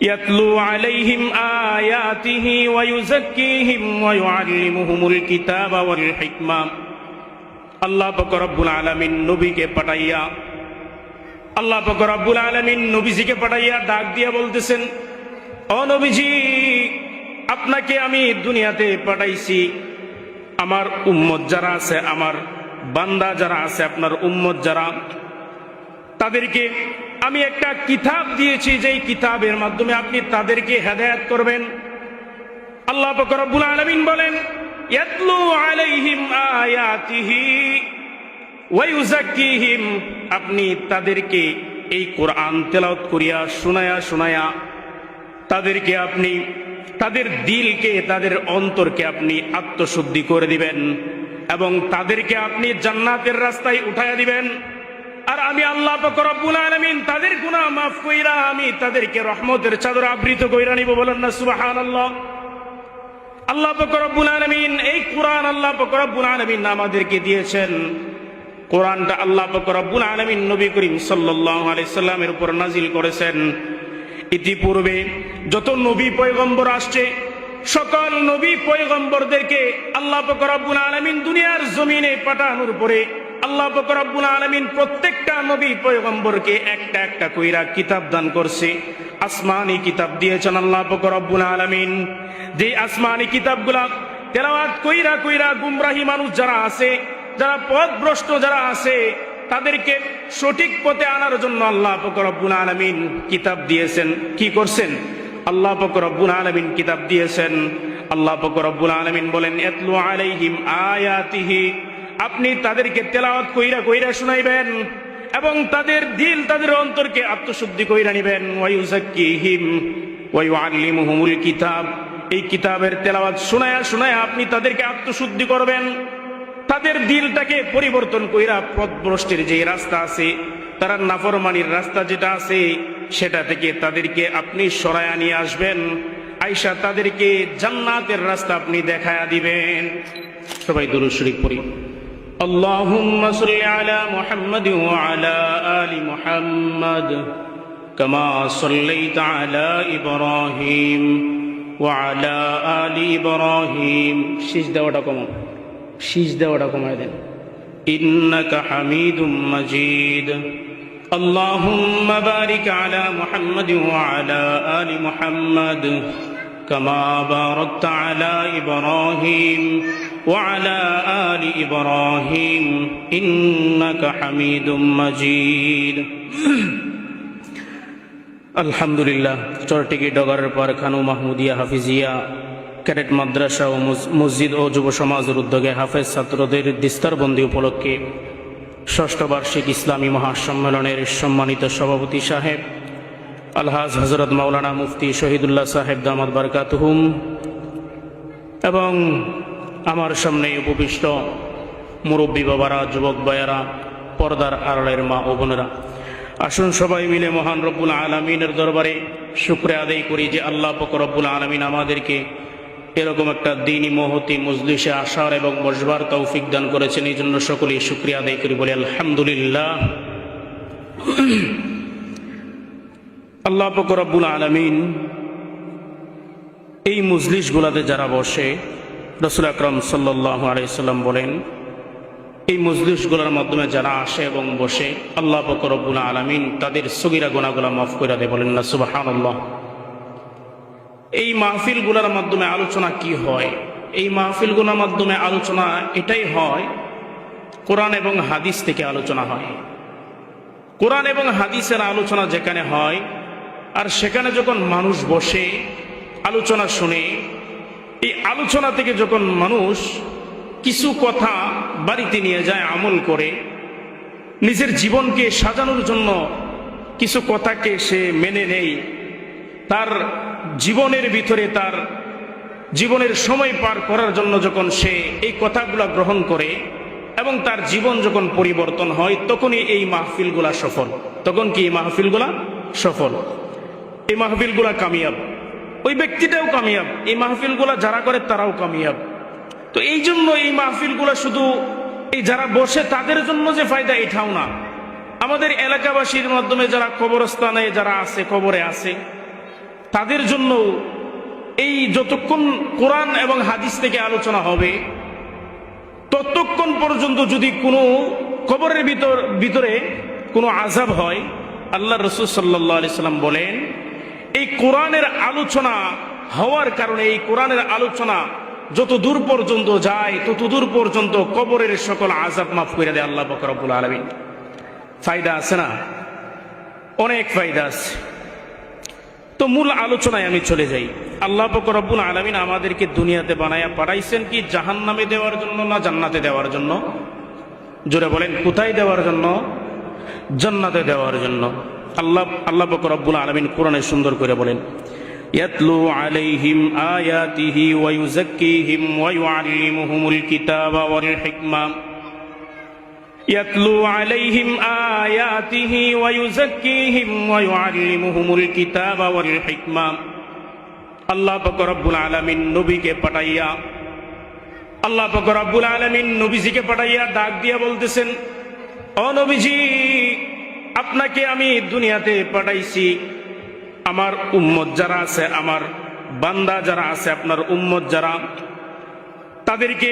يتلو عليهم آياته ويزكيهم ويعلمهم الكتاب والحكمة আল্লাহ পাক রব্বুল আলামিন নবীকে পাঠাইয়া আল্লাহ পাক রব্বুল আলামিন নবীজিকে পাঠাইয়া ডাক দিয়ে বলতেছেন ও নবীজি আপনাকে আমি দুনিয়াতে পাঠাইছি আমার উম্মত যারা আছে আমার বান্দা যারা আছে আপনার উম্মত যারা তাদেরকে আমি একটা কিতাব দিয়েছি, যেই কিতাবের মাধ্যমে আপনি তাদেরকে হেদায়াত করবেন। আল্লাহ পাক রব্বুল আলামিন বলেন আপনি তাদেরকে এই কোরআন তেলাওয়াত করিয়া শোনায়া শোনায়া তাদেরকে আপনি, তাদের দিলকে, তাদের অন্তরকে আপনি আত্মশুদ্ধি করে দিবেন এবং তাদেরকে আপনি জান্নাতের রাস্তায় উঠাইয়া দিবেন। আর আমি আল্লাহ তাদের গুনাহ মাফ কইরা আমি তাদেরকে রহমতের চাদর আবৃত কইরা নিব বলেন না, সুবহানাল্লাহ। আল্লাহ রব্বুল আলামিন, এই কোরআন আল্লাহ রব্বুল আলামিন আমাদেরকে দিয়েছেন। কোরআনটা আল্লাহ নবী করিম সাল্লাল্লাহু উপর নাজিল করেছেন। ইতিপূর্বে যত নবী পয়গম্বর আসছে, সকল নবী পয়গম্বরদেরকে আল্লাহ রব্বুল আলামিন দুনিয়ার জমিনে পাঠানোর পরে আল্লাহ পাক আলমিন প্রত্যেকটা নবী পয়গম্বরকে একটা একটা কইরা কিতাব দান করছে। আসমানি কিতাব দিয়েছেন আল্লাহ পাক আলমিন। যে আসমানি কিতাবগুলা তেলাওয়াত কইরা কইরা গুমরাহি মানুষ যারা আছে, যারা পথভ্রষ্ট যারা আছে, তাদেরকে সঠিক পথে আনার জন্য আল্লাহ ফকরব্বুল আলমিন কিতাব দিয়েছেন। কি করছেন? আল্লাহ ফকরব্বুল আলমিন কিতাব দিয়েছেন। আল্লাহ ফকরব্বুল আলমিন বলেন এতলু আলাইহিম আয়াতিহি আপনি তাদেরকে তেলাওয়াত কইরা কইরা শুনাইবেন এবং তাদের দিল তাদের অন্তরকে আত্মশুদ্ধি কইরা নিবেন। ওয়াইউজাক্কিহিম ওয়াইউআল্লিমুহুমুল কিতাব। এই কিতাবের তেলাওয়াত শোনায়া শোনায়া আপনি তাদেরকে আত্মশুদ্ধি করবেন। তাদের দিলটাকে পরিবর্তন কইরা পথভ্রষ্টের যে রাস্তা আছে, তারা নাফরমানির রাস্তা যেটা আছে, সেটা থেকে তাদেরকে আপনি সরায়া নিয়ে আসবেন। আইসা তাদেরকে জান্নাতের রাস্তা আপনি দেখায়া দিবেন। সবাই দুরুদ শরীফ পড়ি। اللهم صل على محمد وعلى آل محمد كما صليت على إبراهيم وعلى آل إبراهيم. شجد دعوة شجد شيش إنك حميد مجيد. اللهم بارك على محمد وعلى آل محمد كما باركت على إبراهيم. وعلى آل إبراهيم إنك حميد مجيد আলহামদুলিল্লাহ চরটিকি ডগারের পর খানু মাহমুদিয়া হাফিজিয়া ক্যাডেট মাদ্রাসা ও মস- মসজিদ ও যুব সমাজের উদ্যোগে হাফেজ ছাত্রদের দিস্তারবন্দি উপলক্ষে ষষ্ঠ বার্ষিক ইসলামী মহাসম্মেলনের সম্মানিত সভাপতি সাহেব আলহাজ হজরত মাওলানা মুফতি শহীদুল্লাহ সাহেব দামাদ বারকাতহুম এবং আমার সামনে উপবিষ্ট মুরব্বী বাবারা, যুবক ভাইয়ারা, পর্দার আড়ালের মা ও বোনেরা। আসুন সবাই মিলে মহান রব্বুল আলমিনের দরবারে শুক্রে আদায় করি যে আল্লাহ রব্বুল আলমিন আমাদেরকে এরকম একটা দিনই মহতি, মজলিসে আসার এবং বসবার তৌফিক দান করেছেন। এই জন্য সকলেই শুক্রিয়া আদায় করি বলে, আলহামদুলিল্লাহ। আল্লাহ রব্বুল আলমিন এই মজলিসগুলাতে যারা বসে রসুল আকরম সাল্লাহ আলাইসাল্লাম বলেন, এই মজলিসগুলোর মাধ্যমে যারা আসে এবং বসে, আল্লাহ বকরবুল আলমিন তাদের সগিরা গোনাগুলা মাফ করে দেয়, বলেন না সুবাহান এই মাহফিলগুলোর মাধ্যমে আলোচনা কি হয়? এই মাহফিলগুলোর মাধ্যমে আলোচনা এটাই হয়, কোরআন এবং হাদিস থেকে আলোচনা হয়। কোরআন এবং হাদিসের আলোচনা যেখানে হয়, আর সেখানে যখন মানুষ বসে, আলোচনা শুনে এই আলোচনা থেকে যখন মানুষ কিছু কথা বাড়িতে নিয়ে যায় আমল করে, নিজের জীবনকে সাজানোর জন্য কিছু কথাকে সে মেনে নেই তার জীবনের ভিতরে তার জীবনের সময় পার করার জন্য যখন সে এই কথাগুলো গ্রহণ করে এবং তার জীবন যখন পরিবর্তন হয়, তখনই এই মাহফিলগুলা সফল। তখন কি এই মাহফিলগুলা সফল? এই মাহফিলগুলা কামিয়াব। ওই ব্যক্তিটাও কামিয়াব। এই মাহফিলগুলা যারা করে তারাও কামিয়াব। তো এই জন্য এই মাহফিলগুলা শুধু এই যারা বসে তাদের জন্য যে ফায়দা এটাও না। আমাদের এলাকাবাসীর মাধ্যমে যারা কবরস্থানে যারা আছে, কবরে আছে, তাদের জন্য এই যতক্ষণ কোরআন এবং হাদিস থেকে আলোচনা হবে, ততক্ষণ পর্যন্ত যদি কোনো কবরের ভিতর, ভিতরে কোনো আজাব হয় আল্লাহ রসুল সাল্লাহ সাল্লাম বলেন এই কোরআনের আলোচনা হওয়ার কারণে, এই কোরআনের আলোচনা যত দূর পর্যন্ত যায়, তত দূর পর্যন্ত কবরের সকল আজাব মাফ করে দেয় আল্লাহ বকরবুল আলমিন। ফায়দা আছে না? অনেক ফায়দা আছে। তো মূল আলোচনায় আমি চলে যাই। আল্লাহ বকরবুল আলমিন আমাদেরকে দুনিয়াতে বানায়া পাঠাইছেন কি জাহান নামে দেওয়ার জন্য না জান্নাতে দেওয়ার জন্য? জোরে বলেন, কোথায় দেওয়ার জন্য? জান্নাতে দেওয়ার জন্য। আল্লাহ আল্লাহ বকরবুল আলমিন কোরআনে সুন্দর করে বলেন يتلو عليهم آياته ويزكيهم ويعلمهم الكتاب والحكمة يتلو عليهم آياته ويزكيهم ويعلمهم الكتاب والحكمة আল্লাহ পাক রব্বুল আলামিন নবীকে পাঠাইয়া আল্লাহ পাক রব্বুল আলামিন নবীজিকে পাঠাইয়া ডাক দিয়া বলতেছেন ও নবীজি আপনাকে আমি দুনিয়াতে পাঠাইছি। আমার উম্মত যারা আছে, আমার বান্দা যারা আছে, আপনার উম্মত যারা, তাদেরকে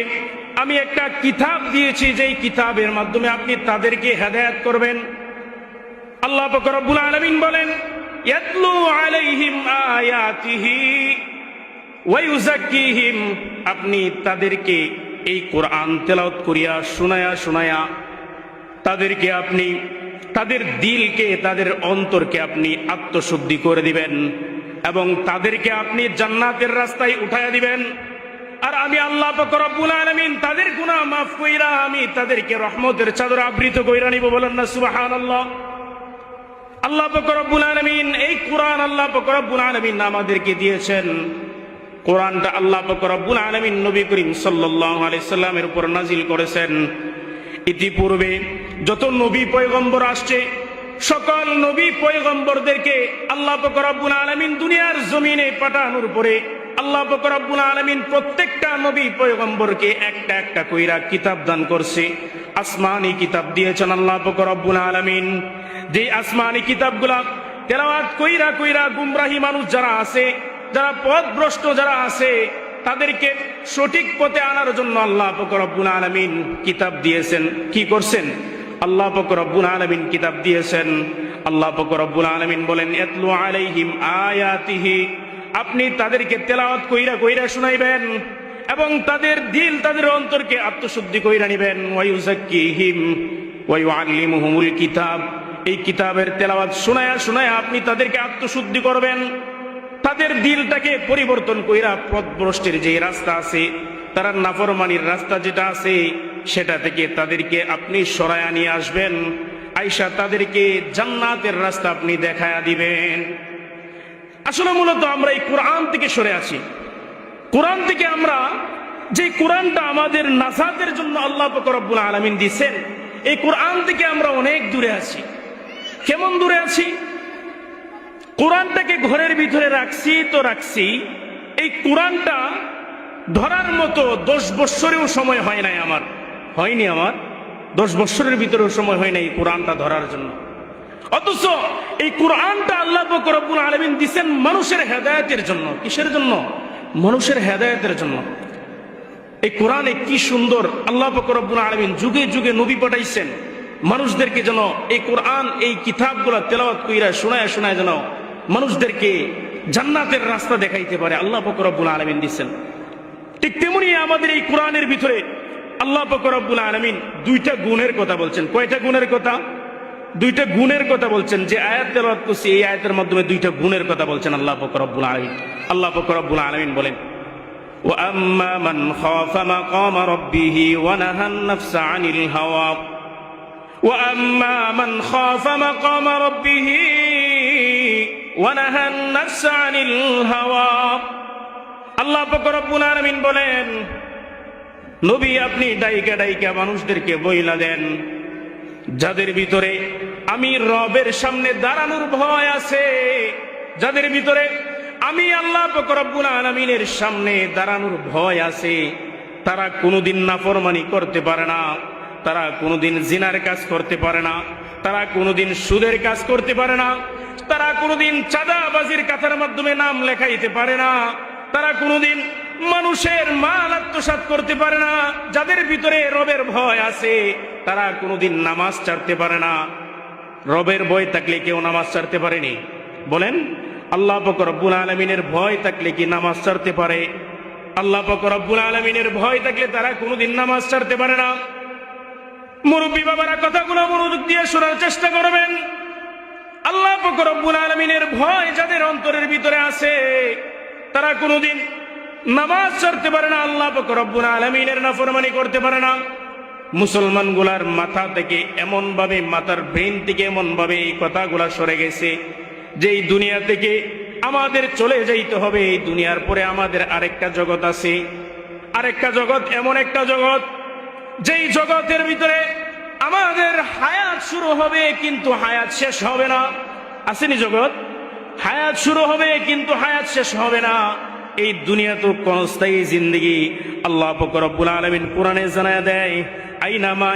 আমি একটা কিতাব দিয়েছি, যেই কিতাবের মাধ্যমে আপনি তাদেরকে হেদায়াত করবেন। আল্লাহ রব্বুল আলমিন বলেন আপনি তাদেরকে এই কোরআন তেলাওয়াত করিয়া শোনায়া শোনায়া তাদেরকে আপনি, তাদের দিলকে, তাদের অন্তরকে আপনি আত্মশুদ্ধি করে দিবেন এবং তাদেরকে আপনি জান্নাতের রাস্তায় উঠাইয়া দিবেন। আর আমি আল্লাহ তাদের গুনাহ মাফ কইরা আমি তাদেরকে রহমতের চাদর আবৃত কইরা নিব বলেন না সুবাহান আল্লাহ রব্বুল আলমিন, এই কোরআন আল্লাহ রব্বুল আলমিন আমাদেরকে দিয়েছেন। কোরআনটা আল্লাহ রব্বুল আলমিন নবী করিম সাল্লাহ আলি সাল্লামের উপর নাজিল করেছেন। ইতিপূর্বে যত নবী পয়গম্বর আসছে, সকল নবী পয়গম্বরদেরকে আল্লাহ রব্বুল আলমিন দুনিয়ার জমিনে পাঠানোর পরে আল্লাহ রব্বুল আলমিন প্রত্যেকটা নবী পয়গম্বরকে একটা একটা কইরা কিতাব দান করছে। আসমানি কিতাব দিয়েছেন আল্লাহ রব্বুল আলমিন। যে আসমানি কিতাবগুলা তেলাওয়াত কইরা কইরা গুমরাহি মানুষ যারা আছে, যারা পথভ্রষ্ট যারা আছে, তাদেরকে সঠিক পথে আনার জন্য আল্লাহ রব্বুল আলমিন কিতাব দিয়েছেন। কি করছেন? আল্লাহ রব্বুল আলমিন কিতাব দিয়েছেন। আল্লাহ রব্বুল আলমিন বলেন, এতলু আলাইহিম আয়াতিহি। আপনি তাদেরকে তেলাওয়াত কইরা কইরা শুনাইবেন এবং তাদের দিল, তাদের অন্তরকে আত্মশুদ্ধি কইরা নিবেন। ওয়াইউজাক্কিহিম ওয়াইউআল্লিমুহুমুল কিতাব। এই কিতাবের তেলাওয়াত শোনায়া শোনায়া আপনি তাদেরকে আত্মশুদ্ধি করবেন। তাদের দিলটাকে পরিবর্তন কইরা পথভ্রষ্টের যে রাস্তা আছে, তারা নাফরমানির রাস্তা যেটা আছে সেটা থেকে তাদেরকে আপনি সরায়া নিয়ে আসবেন। আইসা তাদেরকে জান্নাতের রাস্তা আপনি দেখায়া দিবেন। আসলে মূলত আমরা এই কোরআন থেকে সরে আছি। কোরআন থেকে আমরা যে কোরআনটা আমাদের নাজাতের জন্য আল্লাহ রব্বুল আলমিন দিচ্ছেন এই কোরআন থেকে আমরা অনেক দূরে আছি। কেমন দূরে আছি? কোরআনটাকে ঘরের ভিতরে রাখছি তো রাখছি, এই কোরআনটা ধরার মতো দশ বৎসরেও সময় হয় নাই আমার। হয়নি আমার। দশ বৎসরের ভিতরেও সময় হয় নাই এই কোরআনটা ধরার জন্য। অথচ এই কোরআনটা আল্লাহ রব্বুল আলমিন দিচ্ছেন মানুষের হেদায়তের জন্য। কিসের জন্য? মানুষের হেদায়তের জন্য। এই কোরআনে কি সুন্দর আল্লাহ রব্বুল আলমিন যুগে যুগে নবী পাঠাইছেন। মানুষদেরকে যেন এই কোরআন, এই কিতাবগুলো তেলাওয়াত কইরা শোনায় শোনায় যেন মানুষদেরকে জান্নাতের রাস্তা দেখাইতে পারে আল্লাহ রব্বুল আলমিন দিচ্ছেন ঠিক তেমনি আমাদের এই কোরআনের ভিতরে আল্লাহ রব্বুল আলমিন দুইটা গুণের কথা বলছেন কয়টা গুণের কথা দুইটা গুণের কথা বলছেন যে আয়াত তেলাওয়াত করছি এই আয়াতের মাধ্যমে দুইটা গুণের কথা বলছেন আল্লাহ রব্বুল আলমিন আল্লাহ রব্বুল আলমিন বলেন وأما من خاف مقام ربه ونهى النفس عن الهوى وأما من خاف مقام ربه ونهى النفس عن الهوى আল্লাহ রব্বুল আলামিন বলেন নবী, আপনি ডাইকা ডাইকা মানুষদেরকে বইলা দেন। যাদের ভিতরে আমি রবের সামনে দাঁড়ানোর ভয় আছে, যাদের ভিতরে আমি আল্লাহ আলমিনের সামনে দাঁড়ানোর ভয় আছে, তারা কোনোদিন নাফরমানি করতে পারে না, তারা কোনোদিন জিনার কাজ করতে পারে না, তারা কোনোদিন সুদের কাজ করতে পারে না, তারা কোনোদিন চাঁদাবাজির কাথার মাধ্যমে নাম লেখাইতে পারে না, তারা কোনোদিন মানুষের মাল আত্মসাৎ করতে পারে না, যাদের ভিতরে রবের ভয় আছে, তারা কোনোদিন নামাজ ছাড়তে পারে না। রবের ভয় থাকলে কেউ নামাজ ছাড়তে পারেনি। বলেন, আল্লাহ পাক রব্বুল আলমিনের ভয় থাকলে কি নামাজ ছাড়তে পারে? আল্লাহ পাক রব্বুল আলমিনের ভয় থাকলে তারা কোনোদিন নামাজ ছাড়তে পারে না। মুরব্বী বাবারা, কথাগুলো মনোযোগ দিয়ে শোনার চেষ্টা করবেন। আল্লাহ পাক রব্বুল আলমিনের ভয় যাদের অন্তরের ভিতরে আছে, তারা কোনোদিন নামাজ ছাড়তে পারে না, আল্লাহ রব্বুল আলমিনের নাফরমানি করতে পারে না। মুসলমানগুলার মাথা থেকে এমন ভাবে মাথার ব্রেন থেকে এমন ভাবে এই কথাগুলা সরে গেছে যে এই দুনিয়া থেকে আমাদের চলে যাইতে হবে। এই দুনিয়ার পরে আমাদের আরেকটা জগৎ আছে। আরেকটা জগৎ, এমন একটা জগৎ যেই জগতের ভিতরে আমাদের হায়াত শুরু হবে কিন্তু হায়াত শেষ হবে না। আসেনি জগৎ? হায়াত শুরু হবে কিন্তু হায়াত শেষ হবে না। এই দুনিয়া তো কনস্থায়ী জিন্দগি আল্লাহ ফকর আব্বুল আলমিন কোরআনে জানায় দেয় আইনামা